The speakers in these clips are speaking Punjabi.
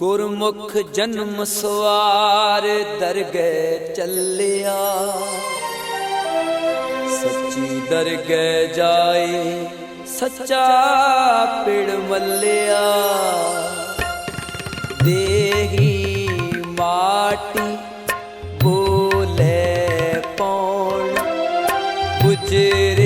ਗੁਰਮੁਖ ਜਨਮ ਸਵਾਰ ਦਰਗਹਿ ਚੱਲਿਆ। ਸੱਚੀ ਦਰਗਹਿ ਜਾਏ, ਸੱਚਾ ਪਿੜ ਮੱਲਿਆ। ਦੇਹੀ ਮਾਟੀ ਬੋਲੇ ਪੌਣ ਗੁਜਰੇ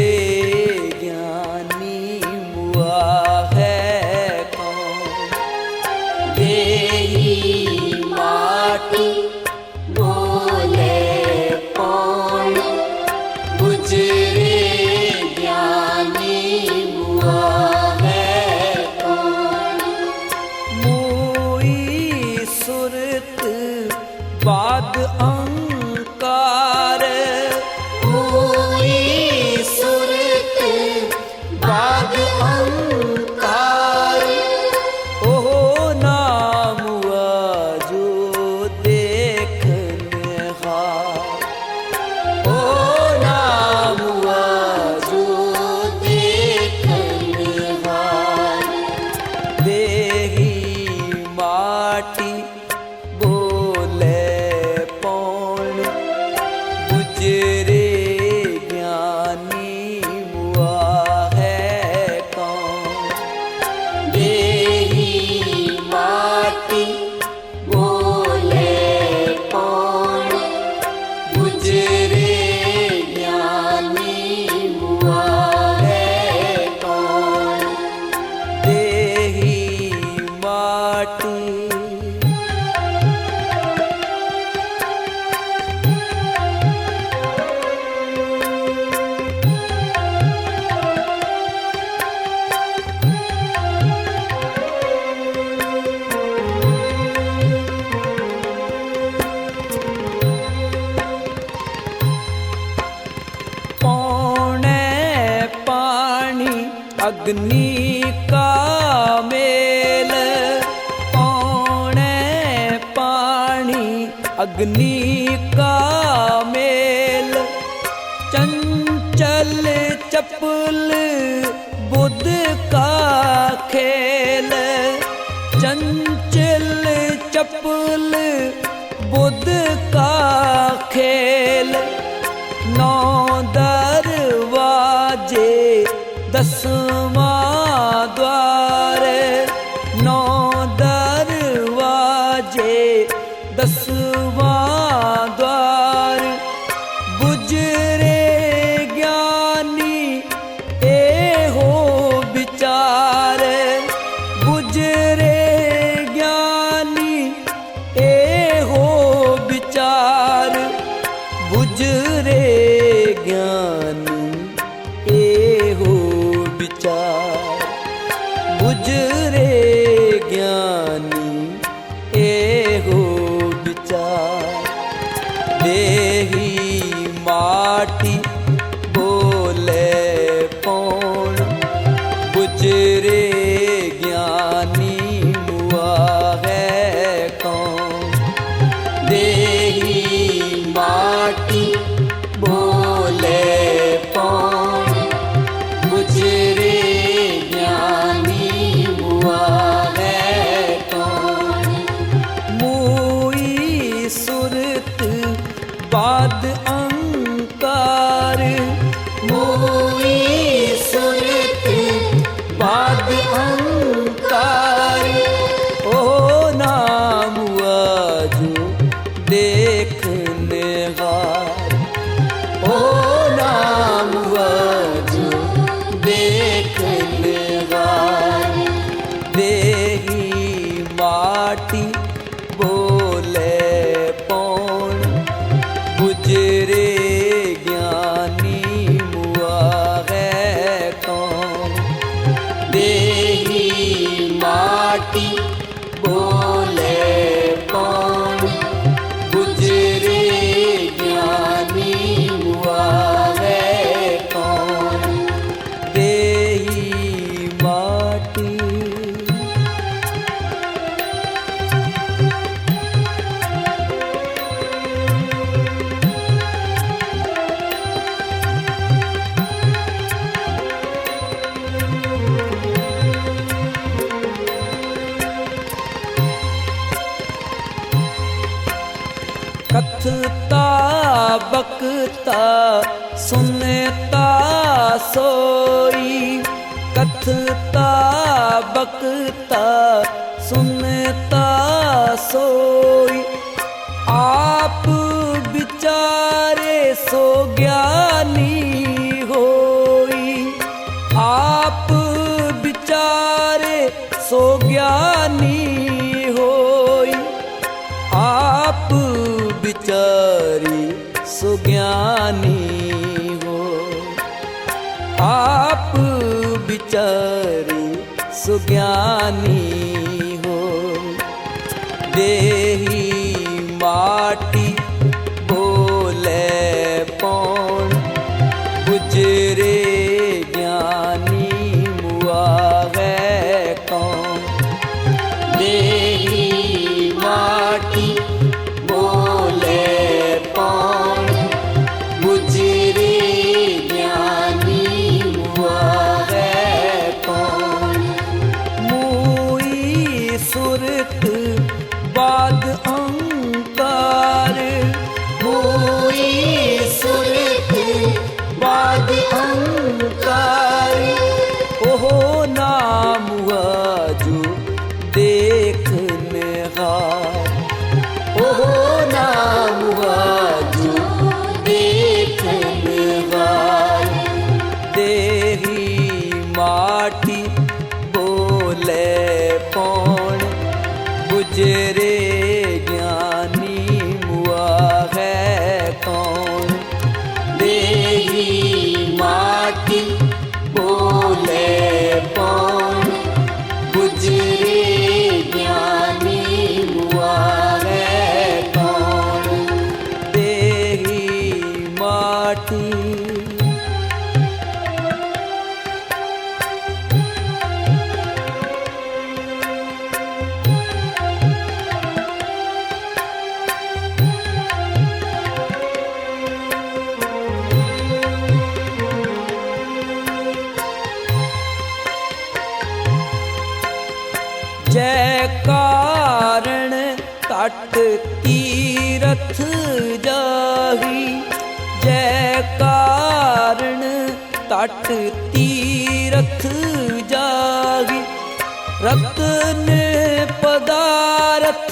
it is. ਅਗਨੀ ਕਾ ਮੇਲ, ਪੌਣੇ ਪਾਣੀ ਅਗਨੀ ਕਾ ਮੇਲ। ਚੰਚਲ ਚਪਲ ਬੁੱਧ ਕਾ ਖੇਲ, ਚੰਚਲ ਚਪਲ ਬੁੱਧ ਕਾ ਖੇਲ। ਵਿਸਰੇ ਗਿਆਨ ਇਹੋ ਵਿਚਾਰ। ਬੁਝਰੇ ਗਿਆਨ ਇਹੋ ਮਾਟੀ ਬੋਲੇ ਪੌਣ ਬਾਦ boy. ਬਕਤਾ ਸੁਨਤਾ ਸੋਈ। ਕਥਤਾ ਬਕਤਾ ਸੁਨਤਾ ਸੋਈ। ਆਪ ਵਿਚਾਰੇ ਸੋ ਗਿਆਨੀ ਹੋਈ। ਆਪ ਵਿਚਾਰੇ ਸੋ ਗਿਆਨੀ ਹੋਈ। ਆਪ ਵਿਚਾਰੀ ਸੁਗਿਆਨੀ ਹੋ। ਆਪ ਵਿਚਾਰੀ ਸੁਗਿਆਨੀ ਹੋ। ਦੇਹੀ ਮਾਟੀ ਬੋਲੇ ਪੌਣ ਗੁਜਰੇ ਸੁਰਤ ਬਾਦ ਅੰਕਾਰ ਤਟ ਤੀਰਥ ਜਾਹੀ, ਜੈ ਕਾਰਣ ਤਟ ਤੀਰਥ ਜਾਹੀ। ਰਤਨ ਪਦਾਰਥ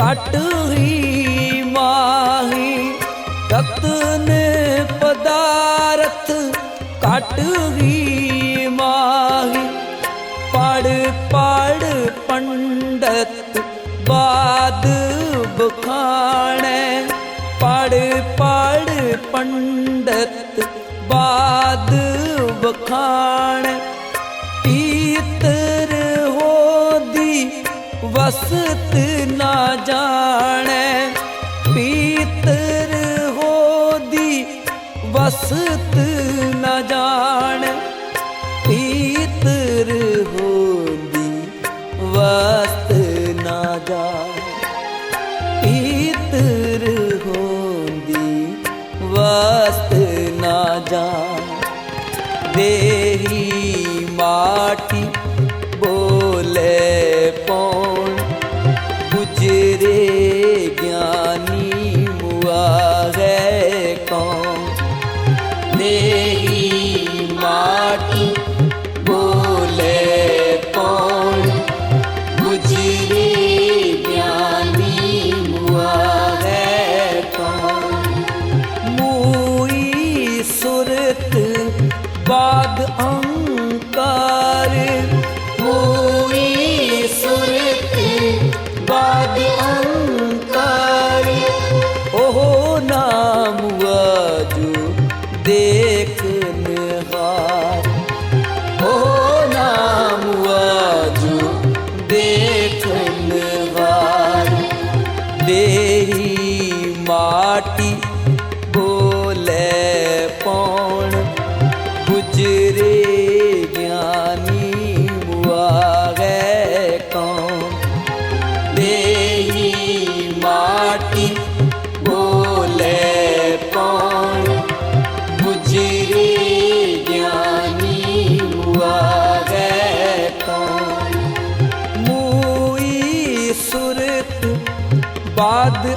ਕਟ ਹੀ ਮਾਹੀ, ਰਤਨ ਪਦਾਰਥ ਕਟ ਹੀ ਮਾਹੀ। ਪੜ ਪੜ ਪੰਡਤ ਬਾਦ ਬਖਾਣੈ ਪੜ ਪੜ ਪੰਡਤ ਬਾਦ ਬਖਾਣ ਪੀਤਰ ਹੋਦੀ ਵਸਤ ਨਾ ਜਾਣੈ, ਪੀਤਰ ਹੋਦੀ ਵਸਤ ਨਾ ਦੇਹੀ देखने हार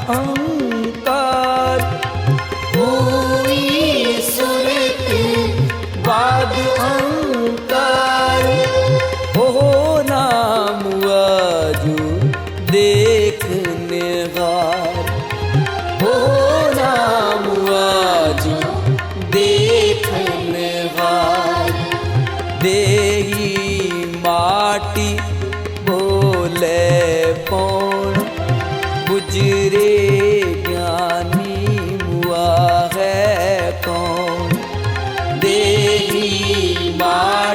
ਅੰਕਾਰ ਹੋਈ ਸੁਰਤ ਬਾਦ ਅੰਕਾਰ ਹੋ ਨਾਮ ਆਜੂ ਦੇਖਨੇ ਹੋ ਨਾਮ ਆਜੂ ਦੇਖਨੇ ਗਾਰ ਦੇਹੀ ਮਾਟੀ ਬੋਲੇ ਪੌਣ ਗੁਜਰੇ ਗਿਆਨੀ ਮੁਆ ਹੈ ਕੌਣ? ਦੇਹੀ ਮਾਰ